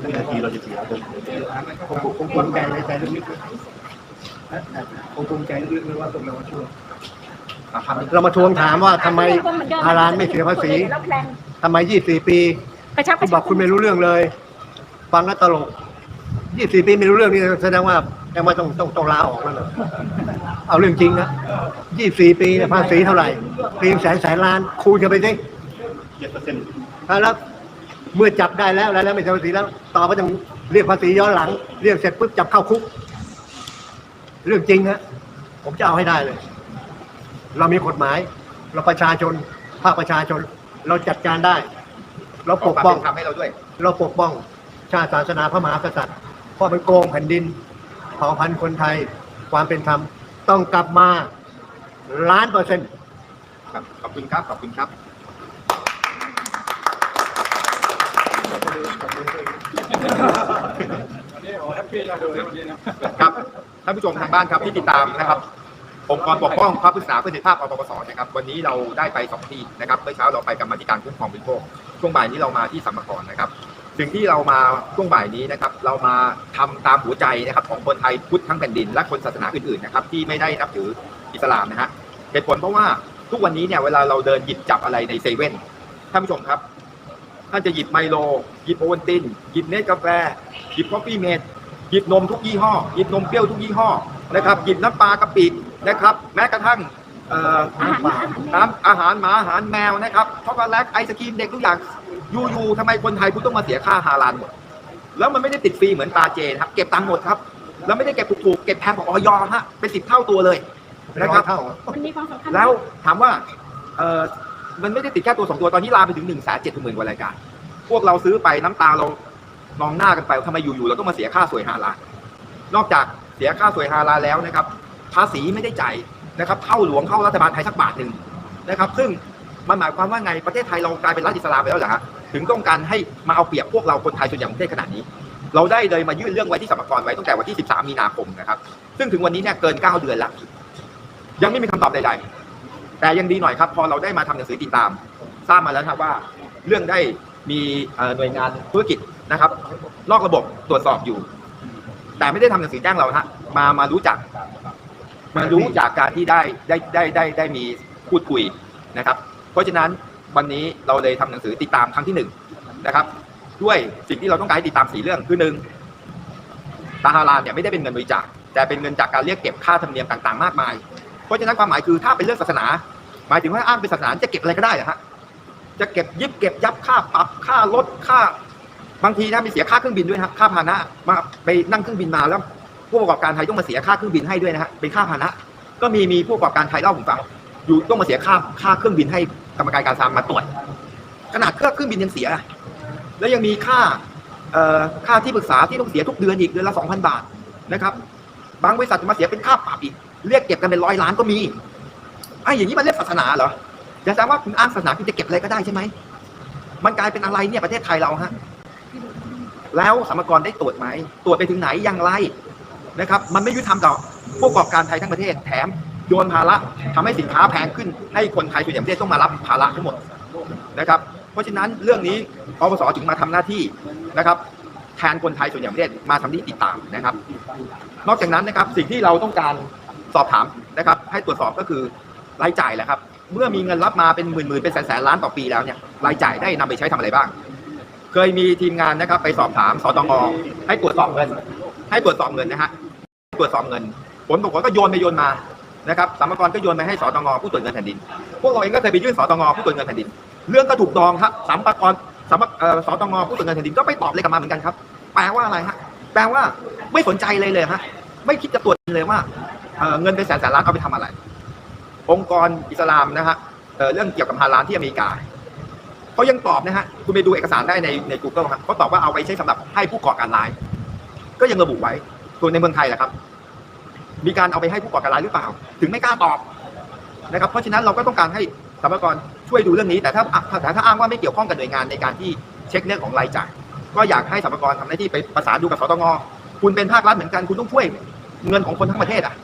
วินาทีเราจะเสียเงินผมผมภูมิใจในใจลึกๆผมภูมิใจลึกๆเลยว่าพวกเรามาช่วยเรามาทวงถามว่าทำไมฮาลานไม่เสียภาษีแล้วแพลนทำไม24ปีกระชับกคุระณบชัอกคุณไม่รู้เรื่องเลย ฟังแล้วตลก24ปีไม่รู้เรื่องนี่แสดงว่าแสดงว่าต้องต้องต้องลาออกแล้วเหรอเอาเรื่องจริงนะ24ปีเนี่ยภาษีเท่าไหร่ปีแสนแสนล้านคูณกันไปสิเจ็ดเปอร์เซ็นต์แล้ว เมื่อจับได้แล้วแล้วไม่ใช่ภาษีแล้ว ต่อไปต้องเรียกภาษีย้อนหลัง เรียกเสร็จปุ๊บจับเข้าคุก เรื่องจริงฮะผมจะเอาให้ได้เลย เรามีกฎหมาย เราประชาชนภาคประชาชน เราจัดการได้ เราปกป้องทำให้เราด้วย เราปกป้องชาติศาสนาพระมหากษัตริย์เพราะมันโกงแผ่นดินเผ่าพันธุ์คนไทยความเป็นธรรมต้องกลับมาล้านเปอร์เซ็นต์ครับขอบคุณครับ ขอบคุณครับ ครับท่านผู้ชมทางบ้านครับที่ติดตามนะครับองค์กรปกป้องพระพุทธศาสนาเพื่อสิทธิภาพอปปสนะครับวันนี้เราได้ไปสองที่นะครับเมื่อเช้าเราไปกรรมาธิการคุ้มครองบริโภคช่วงบ่ายนี้เรามาที่สัมมกรนะครับสิ่งที่เรามาช่วงบ่ายนี้นะครับเรามาทำตามหัวใจนะครับของคนไทยพุทธทั้งแผ่นดิน และคนศาสนาอื่นๆนะครับที่ไม่ได้นับถืออิสลามนะฮะเหตุผลเพราะว่าทุกวันนี้เนี่ยเวลาเราเดินหยิบจับอะไรในเซเว่นท่านผู้ชมครับ ท่านจะหยิบไมโล หยิบโอวัลติน หยิบเนสกาแฟ หยิบคอฟฟี่เมดหยิบนมทุกยี่ห้อ หยิบนมเปรี้ยวทุกยี่ห้อ นะครับ หยิบน้ำปลากะปิ นะครับ แม้กระทั่งเอ่ออาหารน้ำอาหารหมาอาหารแมวนะครับ ช็อกโกแลตไอศครีมเด็กทุกอย่างยูยูทำไมคนไทยคุณต้องมาเสียค่าฮาลาลหมด แล้วมันไม่ได้ติดฟรีเหมือนปลาเจนะครับ เก็บตังค์หมดครับ แล้วไม่ได้เก็บถูกๆ เก็บแพงกว่าออยฮะ เป็นสิบเท่าตัวเลยนะครับเท่ามันมีความสำคัญแล้วถามว่าเออ มันไม่ได้ติดแค่ตัวสองตัวตอนนี้ลามไปถึงหนึ่งแสนเจ็ดหมื่นกว่ารายการ พวกเราซื้อไปน้ำตาเรานองหน้ากันไปทำไมอยู่ๆเราต้องมาเสียค่าสวยฮาลาลนอกจากเสียค่าสวยฮาลาลแล้วนะครับ ภาษีไม่ได้จ่ายนะครับเข้าหลวงเข้ารัฐบาลไทยสักบาทหนึ่งนะครับ ซึ่งมันหมายความว่าไงประเทศไทยเรากลายเป็นรัฐอิสลามไปแล้วเหรอฮะถึงต้องการให้มาเอาเปรียบพวกเราคนไทยส่วนใหญ่ของประเทศขนาดนี้ เราได้เลยมายื่นเรื่องไว้ที่สมรกรไว้ตั้งแต่วันที่ 13 มีนาคมนะครับ ซึ่งถึงวันนี้เนี่ยเกิน 9 เดือนแล้วยังไม่มีคำตอบใดๆ แต่ยังดีหน่อยครับ พอเราได้มาทำหนังสือติดตาม ทราบมาแล้วครับว่า เรื่องได้มีหน่วยงานธุรกิจนะครับนอกระบบตรวจสอบอยู่ แต่ไม่ได้ทำหนังสือแจ้งเราฮะมามารู้จัก มารู้จากการที่ได้ได้ได้ได้ได้มีพูดคุยนะครับ เพราะฉะนั้นวันนี้เราเลยทำหนังสือติดตามครั้งที่หนึ่งนะครับ ด้วยสิ่งที่เราต้องการติดตามสี่เรื่องคือหนึ่งตาฮาลาเนี่ยไม่ได้เป็นเงินบริจาคแต่เป็นเงินจากการเรียกเก็บค่าธรรมเนียมต่าง ๆ มากมาย เพราะฉะนั้นความหมายคือถ้าเป็นเรื่องศาสนา หมายถึงว่าอ้างเป็นศาสนาจะเก็บอะไรก็ได้เหรอฮะจะเก็บยิบเก็บยับค่าปรับค่ารถค่าบางทีนะมีเสียค่าเครื่องบินด้วยนะค่าพาหนะมาไปนั่งเครื่องบินมาแล้ว ผู้ประกอบการไทยต้องมาเสียค่าเครื่องบินให้ด้วยนะฮะเป็นค่าพาหนะก็มีมีผู้ประกอบการไทยเล่าผมฟังอยู่ต้องมาเสียค่าค่าเครื่องบินให้กรรมการการทางมาตรวจขนาดเครื่องเครื่องบินยังเสีย แล้วยังมีค่าเอ่อค่าที่ปรึกษาที่ต้องเสียทุกเดือนอีกเดือนละสองพันบาทนะครับ บางบริษัทจะมาเสียเป็นค่าปรับอีก เรียกเก็บกันเป็นร้อยล้านก็มีไอ้อย่างนี้มันเรียกศาสนาเหรออย่าแสดงว่าคุณอ้างศาสนาคุณจะเก็บอะไรก็ได้ใช่ไหมมันกลายเป็นอะไรเนี่ยประเทศไทยเราฮะแล้วสมกรได้ตรวจไหมตรวจไปถึงไหนอย่างไรนะครับ มันไม่ยุติธรรมต่อผู้ประกอบการไทยทั้งประเทศแถมโยนภาระทำให้สินค้าแพงขึ้น ให้คนไทยส่วนใหญ่ประเทศต้องมารับภาระทั้งหมดนะครับ เพราะฉะนั้นเรื่องนี้อปสจึงมาทำหน้าที่นะครับ แทนคนไทยส่วนใหญ่ประเทศมาทำที่ติดตามนะครับ นอกจากนั้นนะครับสิ่งที่เราต้องการ สอบถามนะครับ ให้ตรวจสอบก็คือรายจ่ายแหละครับ เมื่อมีเงินรับมาเป็นหมื่นๆเป็นแสนๆล้านต่อปีแล้วเนี่ยรายจ่ายได้นำไปใช้ทำอะไรบ้าง เคยมีทีมงานนะครับไปสอบถามสตงให้ตรวจสอบเงิน ให้ตรวจสอบเงินนะฮะตรวจสอบเงิน ผลปรากฏก็โยนไปโยนมานะครับสามกรก็โยนไปให้สตงผู้ตรวจเงินแผ่นดิน พวกเราเองก็เคยไปยื่นสตงผู้ตรวจเงินแผ่นดิน เรื่องก็ถูกดองครับสามกรสามสตงผู้ตรวจเงินแผ่นดินก็ไปตอบเลยกลับมาเหมือนกันครับ แปลว่าอะไรฮะ แปลว่าไม่สนใจเลยเลยฮะ ไม่คิดจะตรวจเลยว่า เเงินเป็นแสนแสนล้านเอาไปทำอะไร องค์กรอิสลามนะฮะเเรื่องเกี่ยวกับฮาลาลที่อเมริกาเขายังตอบนะฮะคุณไปดูเอกสารได้ในใน Google ครับเขาตอบว่าเอาไปใช้สำหรับให้ผู้ก่อการร้าย ก็ยังระบุไว้ส่วนในเมืองไทยแหละครับ มีการเอาไปให้ผู้ก่อการร้ายหรือเปล่า ถึงไม่กล้าตอบนะครับเพราะฉะนั้นเราก็ต้องการให้สรรพากรช่วยดูเรื่องนี้ แต่ถ้าแต่ถ้าอ้างว่าไม่เกี่ยวข้องกับหน่วยงานในการที่เช็คเรื่องของรายจ่ายก็อยากให้สรรพากรทำหน้าที่ไปประสานดูกับสตงคุณเป็นภาครัฐเหมือนกันคุณต้องช่วยเงินของคนทั้งประเทศอะ